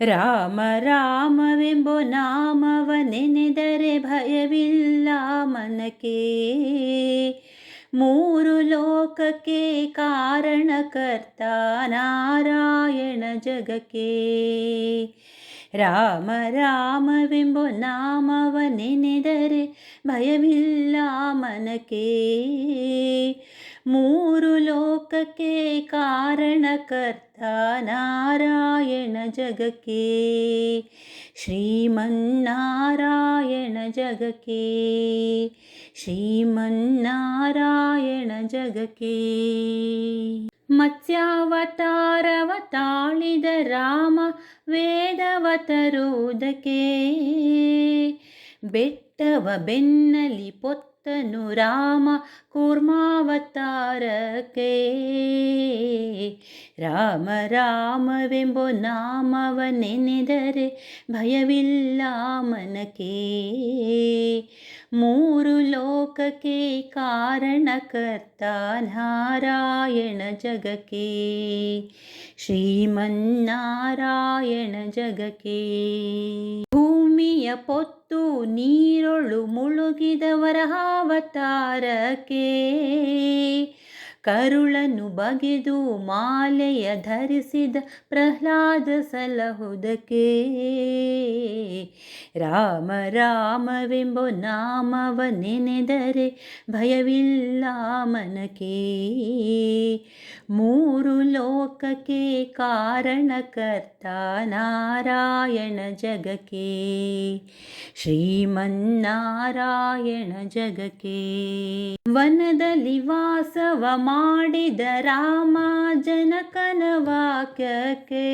ರಾಮ ರಾಮವೆಂಬೋ ನಾಮವ ನೆನೆದರೆ ಭಯವಿಲ್ಲ ಮನಕ್ಕೆ ಮೂರು ಲೋಕಕ್ಕೆ ಕಾರಣಕರ್ತ ನಾರಾಯಣ ಜಗಕ್ಕೆ ರಾಮ ರಾಮವೆಂಬೋ ನಾಮವ ನೆನೆದರೆ ಭಯವಿಲ್ಲ ಮನಕ್ಕೆ ಮೂರು ಲೋಕಕ್ಕೆ ಕಾರಣಕರ್ತ ನಾರಾಯಣ ಜಗಕ್ಕೆ. ಶ್ರೀಮನ್ನಾರಾಯಣ ಜಗಕ್ಕೆ. ಶ್ರೀಮನ್ನಾರಾಯಣ ಜಗಕ್ಕೆ. ಮತ್ಸ್ಯಾವತಾರವ ತಾಳಿದ ರಾಮ ವೇದವತರುವುದಕ್ಕೆ. ಬೆಟ್ಟವ ಬೆನ್ನಲಿ ಪೊತ್ತನು ರಾಮ ಕೂರ್ಮಾವತಾರಕ್ಕೆ ರಾಮ ರಾಮವೆಂಬೋ ನಾಮವ ನೆನೆದರೆ ಭಯವಿಲ್ಲ ಮನಕ್ಕೆ ಮೂರು ಲೋಕಕ್ಕೆ ಕಾರಣಕರ್ತ ನಾರಾಯಣ ಜಗಕ್ಕೆ ಶ್ರೀಮನ್ನಾರಾಯಣ ಜಗಕ್ಕೆ ಭೂಮಿಯ ಪೊತ್ತು ನೀರೊಳು ಮುಳುಗಿದವರ ಅವತಾರಕ್ಕೆ ಕರುಳನ್ನು ಬಗೆದು ಮಾಲೆಯ ಧರಿಸಿದ ಪ್ರಹ್ಲಾದ ಸಲಹುದಕ್ಕೆ. ರಾಮ, ರಾಮವೆಂಬೋ ನಾಮವ ನೆನೆದರೆ ಭಯವಿಲ್ಲ ಮನಕ್ಕೆ. ಮೂರು ಲೋಕಕ್ಕೆ ಕಾರಣಕರ್ತ ನಾರಾಯಣ ಜಗಕ್ಕೆ. ಶ್ರೀಮನ್ನಾರಾಯಣ ಜಗಕ್ಕೆ. ವನದಲ್ಲಿ ವಾಸವ ಮಾಡಿದ ರಾಮ ಜನಕನ ವಾಕ್ಯಕ್ಕೆ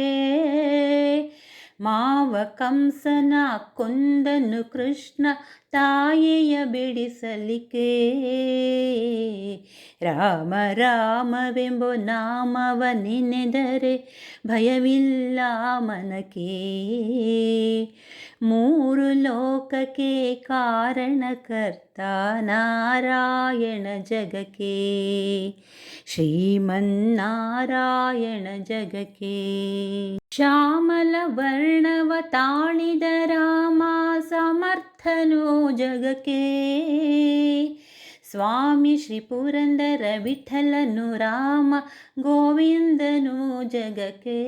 ಮಾವ ಕಂಸನ ಕೊಂದನು ಕೃಷ್ಣ ತಾಯಿಯ ಬಿಡಿಸಲಿಕ್ಕೆ. ರಾಮ ರಾಮವೆಂಬೋ ನಾಮವ ನೆನೆದರೆ ಭಯವಿಲ್ಲ ಮನಕ್ಕೆ. ಮೂರು ಲೋಕಕ್ಕೆ ಕಾರಣಕರ್ತ ನಾರಾಯಣ ಜಗಕ್ಕೆ. ಶ್ರೀಮನ್ನಾರಾಯಣ ಜಗಕ್ಕೆ. ಶ್ಯಾಮಲ ವರ್ಣವ ತಾಳಿದ ರಾಮ ಸಮರ್ಥನು ಜಗಕ್ಕೆ. ಸ್ವಾಮಿ ಶ್ರೀ ಪುರಂದರ ವಿಠಲನು ರಾಮ ಗೋವಿಂದನು ಜಗಕ್ಕೆ.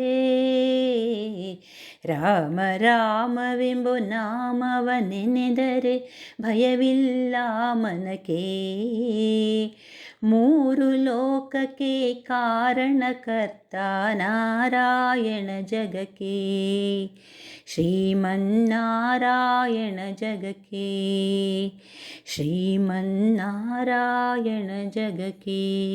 ರಾಮ ರಾಮವೆಂಬು ನಾಮವ ನೆನೆದರೆ ಭಯವಿಲ್ಲ ಮನಕ್ಕೆ. ಮೂರು ಲೋಕಕ್ಕೆ ಕಾರಣಕರ್ತ ನಾರಾಯಣ ಜಗಕ್ಕೆ. ಶ್ರೀಮನ್ನಾರಾಯಣ ಜಗಕ್ಕೆ. ಶ್ರೀಮನ್ನಾರಾಯಣ ಜಗಕ್ಕೆ.